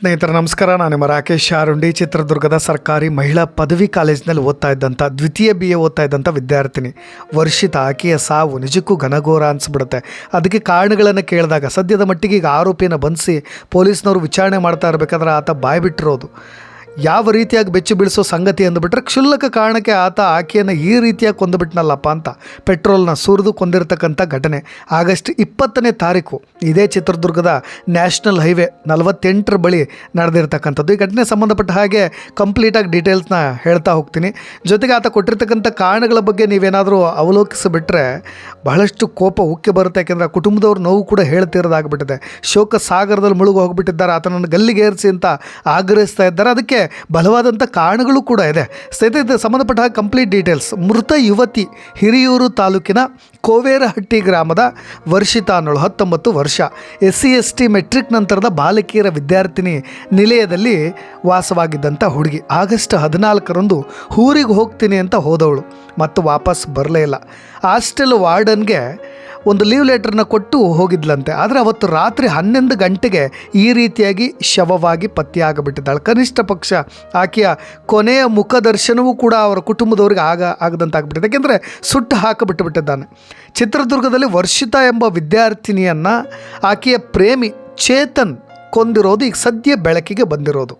ಸ್ನೇಹಿತರೆ, ನಮಸ್ಕಾರ. ನಾನು ನಿಮ್ಮ ರಾಕೇಶ್ ಶಾರುಂಡಿ, ಚಿತ್ರದುರ್ಗದ ಸರ್ಕಾರಿ ಮಹಿಳಾ ಪದವಿ ಕಾಲೇಜಿನಲ್ಲಿ ಓದ್ತಾ ಇದ್ದಂಥ ದ್ವಿತೀಯ ಬಿ ಎ ಓದ್ತಾ ಇದ್ದಂಥ ವಿದ್ಯಾರ್ಥಿನಿ ವರ್ಷಿತ. ಆಕೆಯ ಸಾವು ನಿಜಕ್ಕೂ ಘನಘೋರ ಅನಿಸ್ಬಿಡುತ್ತೆ. ಅದಕ್ಕೆ ಕಾರಣಗಳನ್ನು ಕೇಳಿದಾಗ, ಸದ್ಯದ ಮಟ್ಟಿಗೆ ಈಗ ಆರೋಪಿಯನ್ನು ಬಂಧಿಸಿ ಪೊಲೀಸ್ನವರು ವಿಚಾರಣೆ ಮಾಡ್ತಾ ಇರಬೇಕಾದ್ರೆ ಆತ ಬಾಯಿ ಬಿಟ್ಟಿರೋದು ಯಾವ ರೀತಿಯಾಗಿ ಬೆಚ್ಚಿ ಬೀಳಿಸೋ ಸಂಗತಿ ಅಂದ್ಬಿಟ್ರೆ ಕ್ಷುಲ್ಲಕ ಕಾರಣಕ್ಕೆ ಆತ ಆಕೆಯನ್ನು ಈ ರೀತಿಯಾಗಿ ಕೊಂದುಬಿಟ್ನಲ್ಲಪ್ಪ ಅಂತ ಪೆಟ್ರೋಲ್ನ ಸುರಿದು ಕೊಂದಿರ್ತಕ್ಕಂಥ ಘಟನೆ. ಆಗಸ್ಟ್ ಇಪ್ಪತ್ತನೇ ತಾರೀಕು ಇದೇ ಚಿತ್ರದುರ್ಗದ ನ್ಯಾಷನಲ್ ಹೈವೇ ನಲವತ್ತೆಂಟರ ಬಳಿ ನಡೆದಿರ್ತಕ್ಕಂಥದ್ದು. ಈ ಘಟನೆ ಸಂಬಂಧಪಟ್ಟ ಹಾಗೆ ಕಂಪ್ಲೀಟಾಗಿ ಡೀಟೇಲ್ಸ್ನ ಹೇಳ್ತಾ ಹೋಗ್ತೀನಿ. ಜೊತೆಗೆ ಆತ ಕೊಟ್ಟಿರ್ತಕ್ಕಂಥ ಕಾರಣಗಳ ಬಗ್ಗೆ ನೀವೇನಾದರೂ ಅವಲೋಕಿಸಿಬಿಟ್ರೆ ಬಹಳಷ್ಟು ಕೋಪ ಉಕ್ಕಿ ಬರುತ್ತೆ. ಯಾಕೆಂದರೆ ಕುಟುಂಬದವ್ರ ನೋವು ಕೂಡ ಹೇಳ್ತಿರೋದಾಗ್ಬಿಟ್ಟಿದೆ. ಶೋಕ ಸಾಗರದಲ್ಲಿ ಮುಳುಗು ಹೋಗಿಬಿಟ್ಟಿದ್ದಾರೆ ಆತನನ್ನು ಗಲ್ಲಿಗೇರಿಸಿ ಅಂತ ಆಗ್ರಹಿಸ್ತಾ ಇದ್ದಾರೆ. ಅದಕ್ಕೆ ಬಲವಾದಂಥ ಕಾರಣಗಳು ಕೂಡ ಇದೆ. ಸಹಿತ ಸಂಬಂಧಪಟ್ಟ ಕಂಪ್ಲೀಟ್ ಡೀಟೇಲ್ಸ್ ಮೃತ ಯುವತಿ ಹಿರಿಯೂರು ತಾಲೂಕಿನ ಕೋವೇರಹಟ್ಟಿ ಗ್ರಾಮದ ವರ್ಷಿತಾನಳು ಹತ್ತೊಂಬತ್ತು ವರ್ಷ. S C S T matric ನಂತರದ ಬಾಲಕಿಯರ ವಿದ್ಯಾರ್ಥಿನಿ ನಿಲಯದಲ್ಲಿ ವಾಸವಾಗಿದ್ದಂಥ ಹುಡುಗಿ. ಆಗಸ್ಟ್ ಹದಿನಾಲ್ಕರಂದು ಊರಿಗೆ ಹೋಗ್ತೀನಿ ಅಂತ ಹೋದವಳು, ಮತ್ತು ವಾಪಸ್ ಬರಲೇ ಇಲ್ಲ. ಹಾಸ್ಟೆಲ್ ವಾರ್ಡನ್ಗೆ ಒಂದು ಲೀವ್ ಲೆಟರ್ನ ಕೊಟ್ಟು ಹೋಗಿದ್ಲಂತೆ. ಆದರೆ ಅವತ್ತು ರಾತ್ರಿ ಹನ್ನೊಂದು ಗಂಟೆಗೆ ಈ ರೀತಿಯಾಗಿ ಶವವಾಗಿ ಪತ್ತೆಯಾಗಬಿಟ್ಟಿದ್ದಾಳೆ. ಕನಿಷ್ಠ ಪಕ್ಷ ಆಕೆಯ ಕೊನೆಯ ಮುಖದರ್ಶನವೂ ಕೂಡ ಅವರ ಕುಟುಂಬದವ್ರಿಗೆ ಆಗ ಆಗದಂತಾಗ್ಬಿಟ್ಟಿದೆ. ಯಾಕೆಂದರೆ ಸುಟ್ಟು ಹಾಕಿಬಿಟ್ಟು ಬಿಟ್ಟಿದ್ದಾನೆ ಚಿತ್ರದುರ್ಗದಲ್ಲಿ ವರ್ಷಿತಾ ಎಂಬ ವಿದ್ಯಾರ್ಥಿನಿಯನ್ನು ಆಕೆಯ ಪ್ರೇಮಿ ಚೇತನ್ ಕೊಂದಿರೋದು ಈಗ ಸದ್ಯ ಬೆಳಕಿಗೆ ಬಂದಿರೋದು.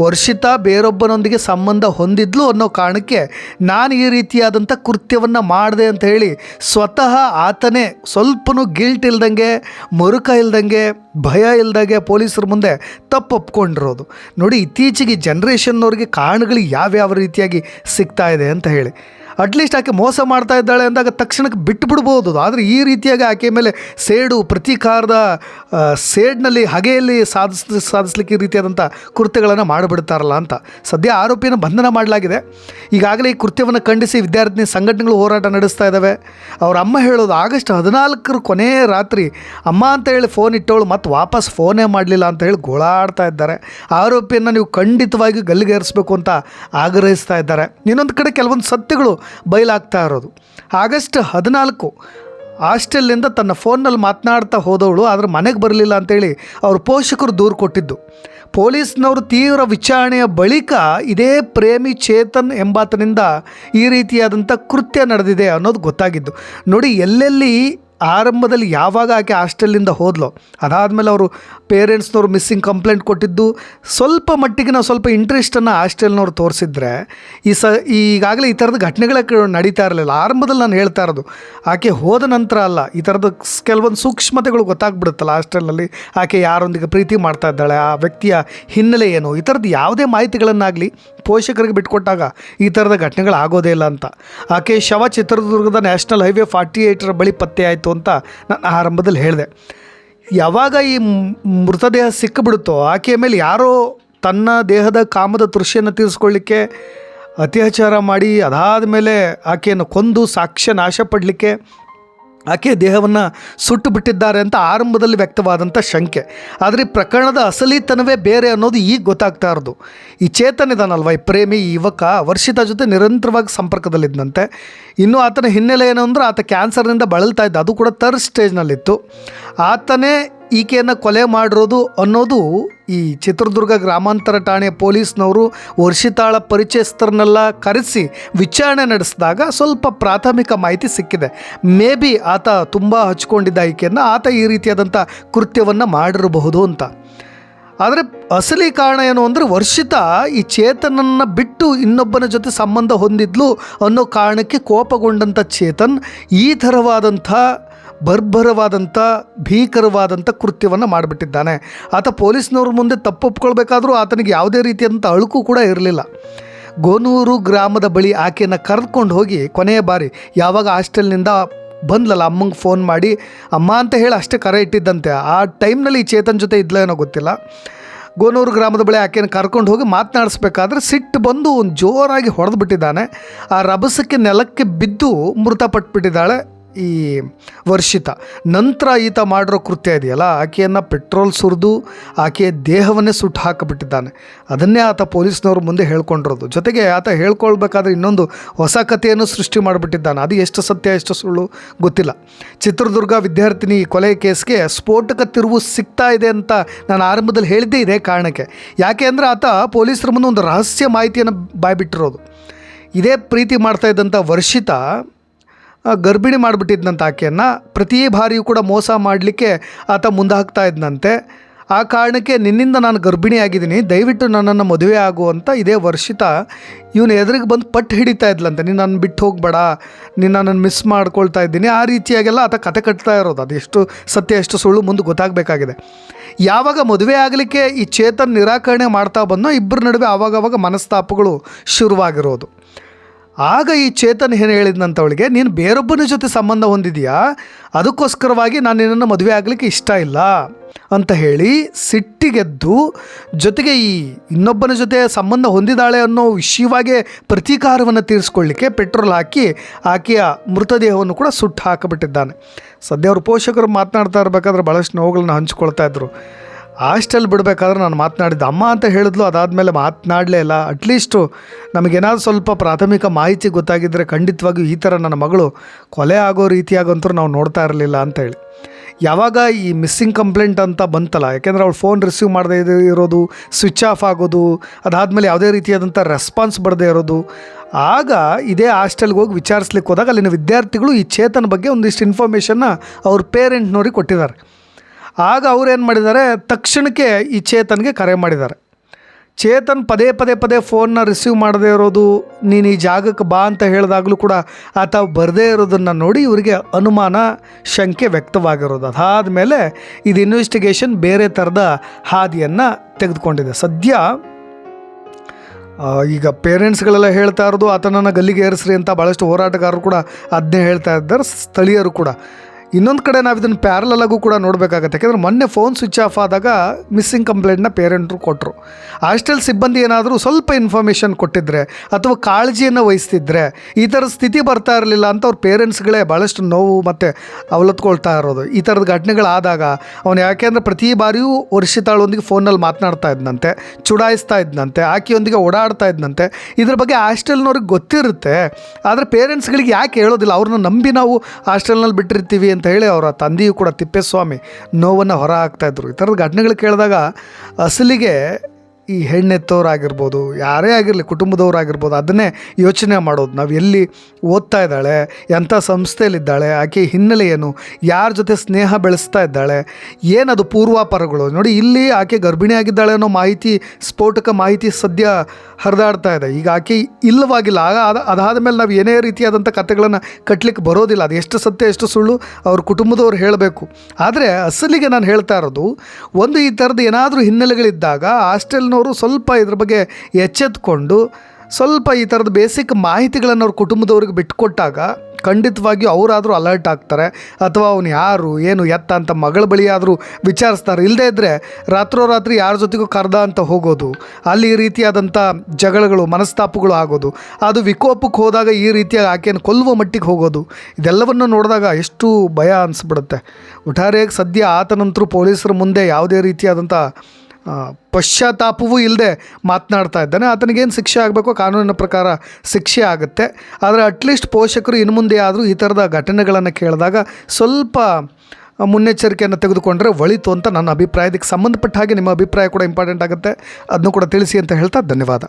ವರ್ಷಿತಾ ಬೇರೊಬ್ಬನೊಂದಿಗೆ ಸಂಬಂಧ ಹೊಂದಿದ್ಲು ಅನ್ನೋ ಕಾರಣಕ್ಕೆ ನಾನು ಈ ರೀತಿಯಾದಂಥ ಕೃತ್ಯವನ್ನು ಮಾಡಿದೆ ಅಂತ ಹೇಳಿ ಸ್ವತಃ ಆತನೇ ಸ್ವಲ್ಪನೂ ಗಿಲ್ಟ್ ಇಲ್ದಂಗೆ, ಮರುಕ ಇಲ್ದಂಗೆ, ಭಯ ಇಲ್ದಂಗೆ ಪೊಲೀಸರ ಮುಂದೆ ತಪ್ಪು ಒಪ್ಕೊಂಡಿರೋದು. ನೋಡಿ ಇತ್ತೀಚೆಗೆ ಜನ್ರೇಷನ್ನವ್ರಿಗೆ ಕಾರಣಗಳು ಯಾವ್ಯಾವ ರೀತಿಯಾಗಿ ಸಿಗ್ತಾ ಇದೆ ಅಂತ ಹೇಳಿ. ಅಟ್ಲೀಸ್ಟ್ ಆಕೆ ಮೋಸ ಮಾಡ್ತಾ ಇದ್ದಾಳೆ ಅಂದಾಗ ತಕ್ಷಣಕ್ಕೆ ಬಿಟ್ಟು ಬಿಡ್ಬೋದು ಆದರೆ ಈ ರೀತಿಯಾಗಿ ಆಕೆ ಮೇಲೆ ಸೇಡು ಪ್ರತೀಕಾರದ ಸೇಡ್ನಲ್ಲಿ ಹಗೆಯಲ್ಲಿ ಸಾಧಿಸ್, ಸಾಧಿಸ್ಲಿಕ್ಕೆ ಈ ರೀತಿಯಾದಂಥ ಕೃತ್ಯಗಳನ್ನು ಮಾಡಿಬಿಡ್ತಾರಲ್ಲ ಅಂತ. ಸದ್ಯ ಆರೋಪಿಯನ್ನು ಬಂಧನ ಮಾಡಲಾಗಿದೆ. ಈಗಾಗಲೇ ಈ ಕೃತ್ಯವನ್ನು ಖಂಡಿಸಿ ವಿದ್ಯಾರ್ಥಿನಿ ಸಂಘಟನೆಗಳು ಹೋರಾಟ ನಡೆಸ್ತಾ ಇದ್ದಾವೆ. ಅವ್ರ ಅಮ್ಮ ಹೇಳೋದು ಆಗಸ್ಟ್ ಹದಿನಾಲ್ಕರ ಕೊನೆಯ ರಾತ್ರಿ ಅಮ್ಮ ಅಂತ ಹೇಳಿ ಫೋನ್ ಇಟ್ಟವಳು, ಮತ್ತು ವಾಪಸ್ ಫೋನೇ ಮಾಡಲಿಲ್ಲ ಅಂತ ಹೇಳಿ ಗೋಳಾಡ್ತಾ ಇದ್ದಾರೆ. ಆರೋಪಿಯನ್ನು ನೀವು ಖಂಡಿತವಾಗಿ ಗಲ್ಲಿಗೇರಿಸಬೇಕು ಅಂತ ಆಗ್ರಹಿಸ್ತಾ ಇದ್ದಾರೆ. ಇನ್ನೊಂದು ಕಡೆ ಕೆಲವೊಂದು ಸತ್ಯಗಳು ಬಯಲಾಗ್ತಾ ಇರೋದು. ಆಗಸ್ಟ್ ಹದಿನಾಲ್ಕು, ಹಾಸ್ಟೆಲ್ನಿಂದ ತನ್ನ ಫೋನ್ನಲ್ಲಿ ಮಾತನಾಡ್ತಾ ಹೋದವಳು, ಆದರೆ ಮನೆಗೆ ಬರಲಿಲ್ಲ ಅಂತೇಳಿ ಅವ್ರ ಪೋಷಕರು ದೂರು ಕೊಟ್ಟಿದ್ದು. ಪೊಲೀಸ್ನವರು ತೀವ್ರ ವಿಚಾರಣೆಯ ಬಳಿಕ ಇದೇ ಪ್ರೇಮಿ ಚೇತನ್ ಎಂಬಾತನಿಂದ ಈ ರೀತಿಯಾದಂಥ ಕೃತ್ಯ ನಡೆದಿದೆ ಅನ್ನೋದು ಗೊತ್ತಾಗಿದ್ದು. ನೋಡಿ, ಎಲ್ಲೆಲ್ಲಿ ಆರಂಭದಲ್ಲಿ ಯಾವಾಗ ಆಕೆ ಹಾಸ್ಟೆಲ್ನಿಂದ ಹೋದ್ಲೋ, ಅದಾದಮೇಲೆ ಅವರು ಪೇರೆಂಟ್ಸ್ನವ್ರು ಮಿಸ್ಸಿಂಗ್ ಕಂಪ್ಲೇಂಟ್ ಕೊಟ್ಟಿದ್ದು, ಸ್ವಲ್ಪ ಮಟ್ಟಿಗೆ ನಾವು ಸ್ವಲ್ಪ ಇಂಟ್ರೆಸ್ಟನ್ನು ಹಾಸ್ಟೆಲ್ನವ್ರು ತೋರಿಸಿದ್ರೆ, ಈ ಸ, ಈಗಾಗಲೇ ಈ ಥರದ ಘಟನೆಗಳೇ ನಡೀತಾ ಇರಲಿಲ್ಲ. ಆರಂಭದಲ್ಲಿ ನಾನು ಹೇಳ್ತಾ ಇರೋದು, ಆಕೆ ಹೋದ ನಂತರ ಅಲ್ಲ, ಈ ಥರದ ಕೆಲವೊಂದು ಸೂಕ್ಷ್ಮತೆಗಳು ಗೊತ್ತಾಗ್ಬಿಡುತ್ತಲ್ಲ ಹಾಸ್ಟೆಲ್ನಲ್ಲಿ, ಆಕೆ ಯಾರೊಂದಿಗೆ ಪ್ರೀತಿ ಮಾಡ್ತಾ ಇದ್ದಾಳೆ, ಆ ವ್ಯಕ್ತಿಯ ಹಿನ್ನೆಲೆ ಏನು, ಈ ಥರದ್ದು ಯಾವುದೇ ಮಾಹಿತಿಗಳನ್ನಾಗಲಿ ಪೋಷಕರಿಗೆ ಬಿಟ್ಕೊಟ್ಟಾಗ ಈ ಥರದ ಘಟನೆಗಳು ಆಗೋದೇ ಇಲ್ಲ ಅಂತ. ಆಕೆ ಶವ ಚಿತ್ರದುರ್ಗದ ನ್ಯಾಷನಲ್ ಹೈವೇ ಫಾರ್ಟಿ ಏಯ್ಟರ ಬಳಿ ಪತ್ತೆ ಆಯಿತು ಅಂತ ನಾನು ಆರಂಭದಲ್ಲಿ ಹೇಳಿದೆ. ಯಾವಾಗ ಈ ಮೃತದೇಹ ಸಿಕ್ಕಿಬಿಡುತ್ತೋ ಆಕೆಯ ಮೇಲೆ ಯಾರೋ ತನ್ನ ದೇಹದ ಕಾಮದ ತೃಷಿಯನ್ನು ತೀರಿಸ್ಕೊಳ್ಳಿಕ್ಕೆ ಅತ್ಯಾಚಾರ ಮಾಡಿ ಅದಾದ ಮೇಲೆ ಆಕೆಯನ್ನು ಕೊಂದು ಸಾಕ್ಷ್ಯ ನಾಶ ಪಡಲಿಕ್ಕೆ ಆಕೆ ದೇಹವನ್ನು ಸುಟ್ಟು ಬಿಟ್ಟಿದ್ದಾರೆ ಅಂತ ಆರಂಭದಲ್ಲಿ ವ್ಯಕ್ತವಾದಂಥ ಶಂಕೆ. ಆದರೆ ಪ್ರಕರಣದ ಅಸಲಿತನವೇ ಬೇರೆ ಅನ್ನೋದು ಈಗ ಗೊತ್ತಾಗ್ತಾ ಇರೋದು. ಈ ಚೇತನ್ ಇದಾನಲ್ವ, ಈ ಪ್ರೇಮಿ, ಈ ಯುವಕ, ವರ್ಷಿತ ಜೊತೆ ನಿರಂತರವಾಗಿ ಸಂಪರ್ಕದಲ್ಲಿದ್ದಂತೆ. ಇನ್ನು ಆತನ ಹಿನ್ನೆಲೆ ಏನು ಅಂದರೆ ಆತ ಕ್ಯಾನ್ಸರ್ನಿಂದ ಬಳಲ್ತಾ ಇದ್ದ, ಅದು ಕೂಡ ತರ್ಡ್ ಸ್ಟೇಜ್ನಲ್ಲಿತ್ತು ಆತನೇ ಈಕೆಯನ್ನು ಕೊಲೆ ಮಾಡಿರೋದು ಅನ್ನೋದು ಈ ಚಿತ್ರದುರ್ಗ ಗ್ರಾಮಾಂತರ ಠಾಣೆ ಪೊಲೀಸ್ನವರು ವರ್ಷಿತಾಳ ಪರಿಚಯಸ್ಥರನ್ನೆಲ್ಲ ಕರೆಸಿ ವಿಚಾರಣೆ ನಡೆಸಿದಾಗ ಸ್ವಲ್ಪ ಪ್ರಾಥಮಿಕ ಮಾಹಿತಿ ಸಿಕ್ಕಿದೆ. ಮೇ ಬಿ ಆತ ತುಂಬ ಹಚ್ಕೊಂಡಿದ್ದ ಈಕೆಯನ್ನು, ಆತ ಈ ರೀತಿಯಾದಂಥ ಕೃತ್ಯವನ್ನು ಮಾಡಿರಬಹುದು ಅಂತ. ಆದರೆ ಅಸಲಿ ಕಾರಣ ಏನು ಅಂದರೆ ವರ್ಷಿತ ಈ ಚೇತನನ್ನು ಬಿಟ್ಟು ಇನ್ನೊಬ್ಬನ ಜೊತೆ ಸಂಬಂಧ ಹೊಂದಿದ್ಲು ಅನ್ನೋ ಕಾರಣಕ್ಕೆ ಕೋಪಗೊಂಡಂಥ ಚೇತನ್ ಈ ಥರವಾದಂಥ ಬರ್ಬರವಾದಂಥ, ಭೀಕರವಾದಂಥ ಕೃತ್ಯವನ್ನು ಮಾಡಿಬಿಟ್ಟಿದ್ದಾನೆ. ಆತ ಪೊಲೀಸ್ನವ್ರ ಮುಂದೆ ತಪ್ಪೊಪ್ಕೊಳ್ಬೇಕಾದ್ರೂ ಆತನಿಗೆ ಯಾವುದೇ ರೀತಿಯಾದಂಥ ಅಳುಕು ಕೂಡ ಇರಲಿಲ್ಲ. ಗೋನೂರು ಗ್ರಾಮದ ಬಳಿ ಆಕೆಯನ್ನು ಕರೆದುಕೊಂಡು ಹೋಗಿ ಕೊನೆಯ ಬಾರಿ ಯಾವಾಗ ಹಾಸ್ಟೆಲ್ನಿಂದ ಬಂದ್ಲಲ್ಲ ಅಮ್ಮಂಗೆ ಫೋನ್ ಮಾಡಿ, ಅಮ್ಮ ಅಂತ ಹೇಳಿ ಅಷ್ಟೇ ಕರೆ ಇಟ್ಟಿದ್ದಂತೆ, ಆ ಟೈಮ್ನಲ್ಲಿ ಈ ಚೇತನ್ ಜೊತೆ ಇದ್ಲೇನೋ ಗೊತ್ತಿಲ್ಲ. ಗೋನೂರು ಗ್ರಾಮದ ಬಳಿ ಆಕೆಯನ್ನು ಕರ್ಕೊಂಡು ಹೋಗಿ ಮಾತನಾಡಿಸ್ಬೇಕಾದ್ರೆ ಸಿಟ್ಟು ಬಂದು ಒಂದು ಜೋರಾಗಿ ಹೊಡೆದು ಬಿಟ್ಟಿದ್ದಾನೆ ಆ ರಭಸಕ್ಕೆ ನೆಲಕ್ಕೆ ಬಿದ್ದು ಮೃತಪಟ್ಬಿಟ್ಟಿದ್ದಾಳೆ. ಈ ವರ್ಷಿತ. ನಂತರ ಈತ ಮಾಡಿರೋ ಕೃತ್ಯ ಇದೆಯಲ್ಲ, ಆಕೆಯನ್ನು ಪೆಟ್ರೋಲ್ ಸುರಿದು ಆಕೆಯ ದೇಹವನ್ನೇ ಸುಟ್ಟು ಹಾಕಿಬಿಟ್ಟಿದ್ದಾನೆ. ಅದನ್ನೇ ಆತ ಪೊಲೀಸ್ನವ್ರ ಮುಂದೆ ಹೇಳ್ಕೊಂಡಿರೋದು. ಜೊತೆಗೆ ಆತ ಹೇಳ್ಕೊಳ್ಬೇಕಾದ್ರೆ ಇನ್ನೊಂದು ಹೊಸ ಕಥೆಯನ್ನು ಸೃಷ್ಟಿ ಮಾಡಿಬಿಟ್ಟಿದ್ದಾನೆ. ಅದು ಎಷ್ಟು ಸತ್ಯ, ಎಷ್ಟು ಸುಳ್ಳು ಗೊತ್ತಿಲ್ಲ. ಚಿತ್ರದುರ್ಗ ವಿದ್ಯಾರ್ಥಿನಿ ಕೊಲೆ ಕೇಸ್ಗೆ ಸ್ಫೋಟಕ ತಿರುವು ಸಿಗ್ತಾ ಇದೆ ಅಂತ ನಾನು ಆರಂಭದಲ್ಲಿ ಹೇಳಿದ್ದೇ ಇದೆ ಕಾರಣಕ್ಕೆ. ಯಾಕೆ ಅಂದರೆ ಆತ ಪೊಲೀಸರ ಮುಂದೆ ಒಂದು ರಹಸ್ಯ ಮಾಹಿತಿಯನ್ನು ಬಾಯ್ಬಿಟ್ಟಿರೋದು. ಇದೇ ಪ್ರೀತಿ ಮಾಡ್ತಾ ಇದ್ದಂಥ ವರ್ಷಿತ ಗರ್ಭಿಣಿ ಮಾಡಿಬಿಟ್ಟಿದ್ನಂತ ಆಕೆಯನ್ನು. ಪ್ರತಿ ಬಾರಿಯೂ ಕೂಡ ಮೋಸ ಮಾಡಲಿಕ್ಕೆ ಆತ ಮುಂದೆ ಹಾಕ್ತಾ ಇದ್ನಂತೆ. ಆ ಕಾರಣಕ್ಕೆ ನಿನ್ನಿಂದ ನಾನು ಗರ್ಭಿಣಿ ಆಗಿದ್ದೀನಿ, ದಯವಿಟ್ಟು ನನ್ನನ್ನು ಮದುವೆ ಆಗುವಂಥ ಇದೇ ವರ್ಷಿತ ಇವನು ಎದುರಿಗೆ ಬಂದು ಪಟ್ಟು ಹಿಡಿತಾ ಇದ್ಲಂತೆ. ನೀನು ನನ್ನ ಬಿಟ್ಟು ಹೋಗ್ಬೇಡ, ನೀನು ನನ್ನನ್ನು ಮಿಸ್ ಮಾಡ್ಕೊಳ್ತಾ ಇದ್ದೀನಿ. ಆ ರೀತಿಯಾಗೆಲ್ಲ ಆತ ಕತೆ ಕಟ್ತಾ ಇರೋದು. ಅದು ಎಷ್ಟು ಸತ್ಯ, ಎಷ್ಟು ಸುಳ್ಳು ಮುಂದೆ ಗೊತ್ತಾಗಬೇಕಾಗಿದೆ. ಯಾವಾಗ ಮದುವೆ ಆಗಲಿಕ್ಕೆ ಈ ಚೇತನ್ ನಿರಾಕರಣೆ ಮಾಡ್ತಾ ಬಂದೋ ಇಬ್ಬರ ನಡುವೆ ಆವಾಗವಾಗ ಮನಸ್ತಾಪಗಳು ಶುರುವಾಗಿರೋದು. ಆಗ ಈ ಚೇತನ್ ಏನು ಹೇಳಿದ್ನಂತ ಅವಳಿಗೆ ನೀನು ಬೇರೊಬ್ಬನ ಜೊತೆ ಸಂಬಂಧ ಹೊಂದಿದೆಯಾ? ಅದಕ್ಕೋಸ್ಕರವಾಗಿ ನಾನು ನಿನ್ನನ್ನು ಮದುವೆ ಆಗಲಿಕ್ಕೆ ಇಷ್ಟ ಇಲ್ಲ. ಅಂತ ಹೇಳಿ ಸಿಟ್ಟಿಗೆದ್ದು ಜೊತೆಗೆ ಈ ಇನ್ನೊಬ್ಬನ ಜೊತೆ ಸಂಬಂಧ ಹೊಂದಿದಾಳೆ ಅನ್ನೋ ವಿಷಯವಾಗೇ ಪ್ರತೀಕಾರವನ್ನು ತೀರಿಸ್ಕೊಳ್ಳಿಕ್ಕೆ ಪೆಟ್ರೋಲ್ ಹಾಕಿ ಆಕೆಯ ಮೃತದೇಹವನ್ನು ಕೂಡ ಸುಟ್ಟು ಹಾಕಿಬಿಟ್ಟಿದ್ದಾನೆ. ಸದ್ಯ ಅವ್ರ ಪೋಷಕರು ಮಾತನಾಡ್ತಾ ಇರಬೇಕಾದ್ರೆ ಭಾಳಷ್ಟು ನೋವುಗಳನ್ನ ಹಂಚ್ಕೊಳ್ತಾ ಇದ್ರು. ಹಾಸ್ಟೆಲ್ ಬಿಡಬೇಕಾದ್ರೆ ನಾನು ಮಾತನಾಡಿದ್ದೆ ಅಮ್ಮ ಅಂತ ಹೇಳಿದ್ಲು, ಅದಾದಮೇಲೆ ಮಾತನಾಡಲೇ ಇಲ್ಲ. ಅಟ್ಲೀಸ್ಟು ನಮಗೇನಾದ್ರು ಸ್ವಲ್ಪ ಪ್ರಾಥಮಿಕ ಮಾಹಿತಿ ಗೊತ್ತಾಗಿದ್ದರೆ ಖಂಡಿತವಾಗಿಯೂ ಈ ಥರ ನನ್ನ ಮಗಳು ಕೊಲೆ ಆಗೋ ರೀತಿಯಾಗಂತೂ ನಾವು ನೋಡ್ತಾ ಇರಲಿಲ್ಲ ಅಂತ ಹೇಳಿ. ಯಾವಾಗ ಈ ಮಿಸ್ಸಿಂಗ್ ಕಂಪ್ಲೇಂಟ್ ಅಂತ ಬಂತಲ್ಲ, ಯಾಕೆಂದರೆ ಅವಳು ಫೋನ್ ರಿಸೀವ್ ಮಾಡದೇ ಇರೋದು ಸ್ವಿಚ್ ಆಫ್ ಆಗೋದು, ಅದಾದಮೇಲೆ ಯಾವುದೇ ರೀತಿಯಾದಂಥ ರೆಸ್ಪಾನ್ಸ್ ಬರದೇ ಇರೋದು. ಆಗ ಇದೇ ಹಾಸ್ಟೆಲ್ಗೆ ಹೋಗಿ ವಿಚಾರಿಸ್ಲಿಕ್ಕೆ ಹೋದಾಗ ಅಲ್ಲಿನ ವಿದ್ಯಾರ್ಥಿಗಳು ಈ ಚೇತನ ಬಗ್ಗೆ ಒಂದಿಷ್ಟು ಇನ್ಫಾರ್ಮೇಷನ್ನ ಅವ್ರ ಪೇರೆಂಟ್ನವ್ರಿಗೆ ಕೊಟ್ಟಿದ್ದಾರೆ. ಆಗ ಅವ್ರೇನು ಮಾಡಿದ್ದಾರೆ? ತಕ್ಷಣಕ್ಕೆ ಈ ಚೇತನ್ಗೆ ಕರೆ ಮಾಡಿದ್ದಾರೆ. ಚೇತನ್ ಪದೇ ಪದೇ ಪದೇ ಫೋನ್ನ ರಿಸೀವ್ ಮಾಡದೇ ಇರೋದು, ನೀನು ಈ ಜಾಗಕ್ಕೆ ಬಾ ಅಂತ ಹೇಳಿದಾಗಲೂ ಕೂಡ ಆತ ಬರದೇ ಇರೋದನ್ನು ನೋಡಿ ಇವರಿಗೆ ಅನುಮಾನ, ಶಂಕೆ ವ್ಯಕ್ತವಾಗಿರೋದು. ಅದಾದ ಮೇಲೆ ಇದು ಇನ್ವೆಸ್ಟಿಗೇಷನ್ ಬೇರೆ ಥರದ ಹಾದಿಯನ್ನು ತೆಗೆದುಕೊಂಡಿದೆ. ಸದ್ಯ ಈಗ ಪೇರೆಂಟ್ಸ್ಗಳೆಲ್ಲ ಹೇಳ್ತಾ ಇರೋದು, ಆತನನ್ನು ಗಲ್ಲಿಗೆ ಏರಿಸ್ರಿ ಅಂತ ಭಾಳಷ್ಟು ಹೋರಾಟಗಾರರು ಕೂಡ ಅದನ್ನೇ ಹೇಳ್ತಾ ಇದ್ದಾರೆ. ಸ್ಥಳೀಯರು ಕೂಡ. ಇನ್ನೊಂದು ಕಡೆ ನಾವು ಇದನ್ನು ಪ್ಯಾರಲಾಗೂ ಕೂಡ ನೋಡಬೇಕಾಗತ್ತೆ. ಯಾಕೆಂದರೆ ಮೊನ್ನೆ ಫೋನ್ ಸ್ವಿಚ್ ಆಫ್ ಆದಾಗ ಮಿಸ್ಸಿಂಗ್ ಕಂಪ್ಲೇಂಟ್ನ ಪೇರೆಂಟ್ರು ಕೊಟ್ಟರು ಹಾಸ್ಟೆಲ್ ಸಿಬ್ಬಂದಿ ಏನಾದರೂ ಸ್ವಲ್ಪ ಇನ್ಫಾರ್ಮೇಷನ್ ಕೊಟ್ಟಿದ್ರೆ ಅಥವಾ ಕಾಳಜಿಯನ್ನು ವಹಿಸ್ತಿದ್ರೆ ಈ ಥರದ ಸ್ಥಿತಿ ಬರ್ತಾ ಇರಲಿಲ್ಲ ಅಂತ ಅವ್ರ ಪೇರೆಂಟ್ಸ್ಗಳೇ ಭಾಳಷ್ಟು ನೋವು ಮತ್ತು ಅವಲತ್ಕೊಳ್ತಾ ಇರೋದು. ಈ ಥರದ ಘಟನೆಗಳಾದಾಗ ಅವನು ಯಾಕೆಂದರೆ ಪ್ರತಿ ಬಾರಿಯೂ ವರ್ಷಿತಾಳೊಂದಿಗೆ ಫೋನಲ್ಲಿ ಮಾತನಾಡ್ತಾ ಇದ್ದಂತೆ ಚುಡಾಯಿಸ್ತಾ ಇದ್ದಂತೆ ಆಕೆಯೊಂದಿಗೆ ಓಡಾಡ್ತಾ ಇದ್ದಂತೆ ಇದ್ರ ಬಗ್ಗೆ ಹಾಸ್ಟೆಲ್ನವ್ರಿಗೆ ಗೊತ್ತಿರುತ್ತೆ. ಆದರೆ ಪೇರೆಂಟ್ಸ್ಗಳಿಗೆ ಯಾಕೆ ಹೇಳೋದಿಲ್ಲ? ಅವ್ರನ್ನ ನಂಬಿ ನಾವು ಹಾಸ್ಟೆಲ್ನಲ್ಲಿ ಬಿಟ್ಟಿರ್ತೀವಿ ಅಂತ ಹೇಳಿ ಅವರ ತಂದೆಯು ಕೂಡ ತಿಪ್ಪೇಸ್ವಾಮಿ ನೋವನ್ನು ಹೊರ ಹಾಕ್ತಾಯಿದ್ರು ಈ ಥರದ ಘಟನೆಗಳು ಕೇಳಿದಾಗ ಅಸಲಿಗೆ ಈ ಹೆಣ್ಣೆತ್ತವರಾಗಿರ್ಬೋದು, ಯಾರೇ ಆಗಿರಲಿ, ಕುಟುಂಬದವರಾಗಿರ್ಬೋದು, ಅದನ್ನೇ ಯೋಚನೆ ಮಾಡೋದು. ನಾವು ಎಲ್ಲಿ ಓದ್ತಾ ಇದ್ದಾಳೆ, ಎಂಥ ಸಂಸ್ಥೆಯಲ್ಲಿದ್ದಾಳೆ, ಆಕೆ ಹಿನ್ನೆಲೆ ಏನು, ಯಾರ ಜೊತೆ ಸ್ನೇಹ ಬೆಳೆಸ್ತಾ ಇದ್ದಾಳೆ ಏನದು ಪೂರ್ವಾಪರಗಳು. ನೋಡಿ, ಇಲ್ಲಿ ಆಕೆ ಗರ್ಭಿಣಿ ಆಗಿದ್ದಾಳೆ ಅನ್ನೋ ಮಾಹಿತಿ, ಸ್ಫೋಟಕ ಮಾಹಿತಿ ಸದ್ಯ ಹರಿದಾಡ್ತಾ ಇದೆ. ಈಗ ಆಕೆ ಇಲ್ಲವಾಗಿಲ್ಲ. ಆಗ ಅದ, ಅದಾದ ಮೇಲೆ ನಾವು ಏನೇ ರೀತಿಯಾದಂಥ ಕಥೆಗಳನ್ನು ಕಟ್ಟಲಿಕ್ಕೆ ಬರೋದಿಲ್ಲ. ಅದು ಎಷ್ಟು ಸತ್ಯ, ಎಷ್ಟು ಸುಳ್ಳು, ಅವ್ರ ಕುಟುಂಬದವ್ರು ಹೇಳಬೇಕು. ಆದರೆ, ಅಸಲಿಗೆ ನಾನು ಹೇಳ್ತಾ ಇರೋದು, ಒಂದು ಈ ಥರದ್ದು ಏನಾದರೂ ಹಿನ್ನೆಲೆಗಳಿದ್ದಾಗ ಹಾಸ್ಟೆಲ್ನವರು ಸ್ವಲ್ಪ ಇದ್ರ ಬಗ್ಗೆ ಎಚ್ಚೆತ್ಕೊಂಡು ಸ್ವಲ್ಪ ಈ ಥರದ ಬೇಸಿಕ್ ಮಾಹಿತಿಗಳನ್ನು ಅವ್ರ ಕುಟುಂಬದವ್ರಿಗೆ ಬಿಟ್ಟುಕೊಟ್ಟಾಗ ಖಂಡಿತವಾಗಿಯೂ ಅವರಾದರೂ ಅಲರ್ಟ್ ಆಗ್ತಾರೆ. ಅಥವಾ ಅವನು ಯಾರು, ಏನು, ಎತ್ತ ಅಂತ ಮಗಳ ಬಳಿ ಆದರೂ ವಿಚಾರಿಸ್ತಾರೆ. ಇಲ್ಲದೇ ಇದ್ದರೆ ರಾತ್ರೋರಾತ್ರಿ ಯಾರ ಜೊತೆಗೂ ಕರ್ದ ಅಂತ ಹೋಗೋದು, ಅಲ್ಲಿ ಈ ರೀತಿಯಾದಂಥ ಜಗಳಗಳು, ಮನಸ್ತಾಪಗಳು ಆಗೋದು, ಅದು ವಿಕೋಪಕ್ಕೆ ಹೋದಾಗ ಈ ರೀತಿಯಾಗಿ ಆಕೆಯನ್ನು ಕೊಲ್ಲುವ ಮಟ್ಟಿಗೆ ಹೋಗೋದು, ಇದೆಲ್ಲವನ್ನು ನೋಡಿದಾಗ ಎಷ್ಟು ಭಯ ಅನಿಸ್ಬಿಡುತ್ತೆ. ಒಟ್ಟಾರೆಯಾಗಿ ಸದ್ಯ ಆತನಂತರೂ ಪೊಲೀಸರ ಮುಂದೆ ಯಾವುದೇ ರೀತಿಯಾದಂಥ ಪಶ್ಚಾತ್ತಾಪವೂ ಇಲ್ಲದೆ ಮಾತನಾಡ್ತಾ ಇದ್ದಾನೆ. ಆತನಿಗೇನು ಶಿಕ್ಷೆ ಆಗಬೇಕು ಕಾನೂನಿನ ಪ್ರಕಾರ ಶಿಕ್ಷೆ ಆಗುತ್ತೆ. ಆದರೆ ಅಟ್ಲೀಸ್ಟ್ ಪೋಷಕರು ಇನ್ನು ಮುಂದೆ ಆದರೂ ಈ ಥರದ ಘಟನೆಗಳನ್ನು ಕೇಳಿದಾಗ ಸ್ವಲ್ಪ ಮುನ್ನೆಚ್ಚರಿಕೆಯನ್ನು ತೆಗೆದುಕೊಂಡ್ರೆ ಒಳಿತು ಅಂತ ನನ್ನ ಅಭಿಪ್ರಾಯ. ಇದಕ್ಕೆ ಸಂಬಂಧಪಟ್ಟ ಹಾಗೆ ನಿಮ್ಮ ಅಭಿಪ್ರಾಯ ಕೂಡ ಇಂಪಾರ್ಟೆಂಟ್ ಆಗುತ್ತೆ. ಅದನ್ನು ಕೂಡ ತಿಳಿಸಿ ಅಂತ ಹೇಳ್ತಾ ಧನ್ಯವಾದ.